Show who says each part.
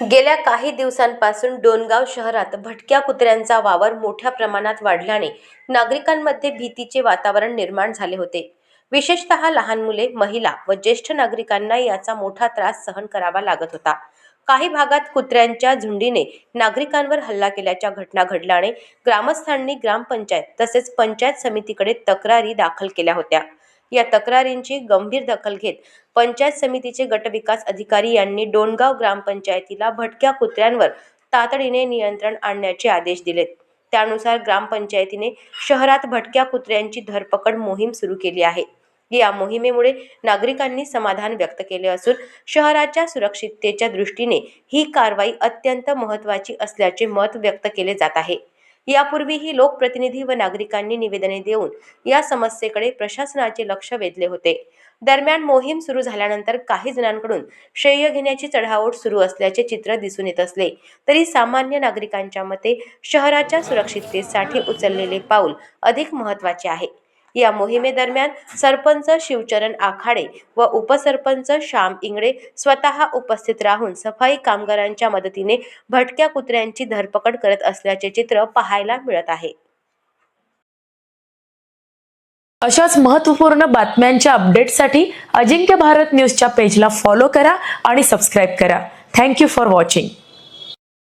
Speaker 1: गेल्या काही दिवसांपासून डोनगाव शहरात भटक्या कुत्र्यांचा वावर मोठ्या प्रमाणात वाढल्याने नागरिकांमध्ये भीतीचे वातावरण निर्माण झाले होते. विशेषतः लहान मुले महिला व ज्येष्ठ नागरिकांना याचा मोठा त्रास सहन करावा लागत होता. काही भागात कुत्र्यांच्या झुंडीने नागरिकांवर हल्ला केल्याच्या घटना घडल्याने ग्रामस्थांनी ग्रामपंचायत तसेच पंचायत समितीकडे तक्रारी दाखल केल्या होत्या. या तक्रारींची गंभीर दखल घेत पंचायत समितीचे गटविकास अधिकारी यांनी डोणगाव ग्रामपंचायतीला भटक्या कुत्र्यांवर तातडीने नियंत्रण आणण्याचे आदेश दिलेत. त्यानुसार ग्रामपंचायतीने शहरात भटक्या कुत्र्यांची धरपकड मोहीम सुरू केली आहे. या मोहिमेमुळे नागरिकांनी समाधान व्यक्त केले असून शहराच्या सुरक्षिततेच्या दृष्टीने ही कारवाई अत्यंत महत्त्वाची असल्याचे मत व्यक्त केले जात आहे. यापूर्वीही लोकप्रतिनिधी व नागरिकांनी निवेदने देऊन या समस्येकडे प्रशासनाचे लक्ष वेधले होते. दरम्यान मोहीम सुरू झाल्यानंतर काही जणांकडून श्रेय घेण्याची चढाओढ सुरू असल्याचे चित्र दिसून येत असले तरी सामान्य नागरिकांच्या मते शहराच्या सुरक्षिततेसाठी उचललेले पाऊल अधिक महत्त्वाचे आहे. या मोहिमेदरम्यान सरपंच शिवचरण आखाडे व उपसरपंच श्याम इंगळे स्वतः उपस्थित राहून सफाई कामगारांच्या मदतीने भटक्या कुत्र्यांची धरपकड करत असल्याचे चित्र पाहायला मिळत आहे.
Speaker 2: अशाच महत्त्वपूर्ण बातम्यांच्या अपडेटसाठी अजिंक्य भारत न्यूजच्या पेजला फॉलो करा आणि सबस्क्राईब करा. Thank you for watching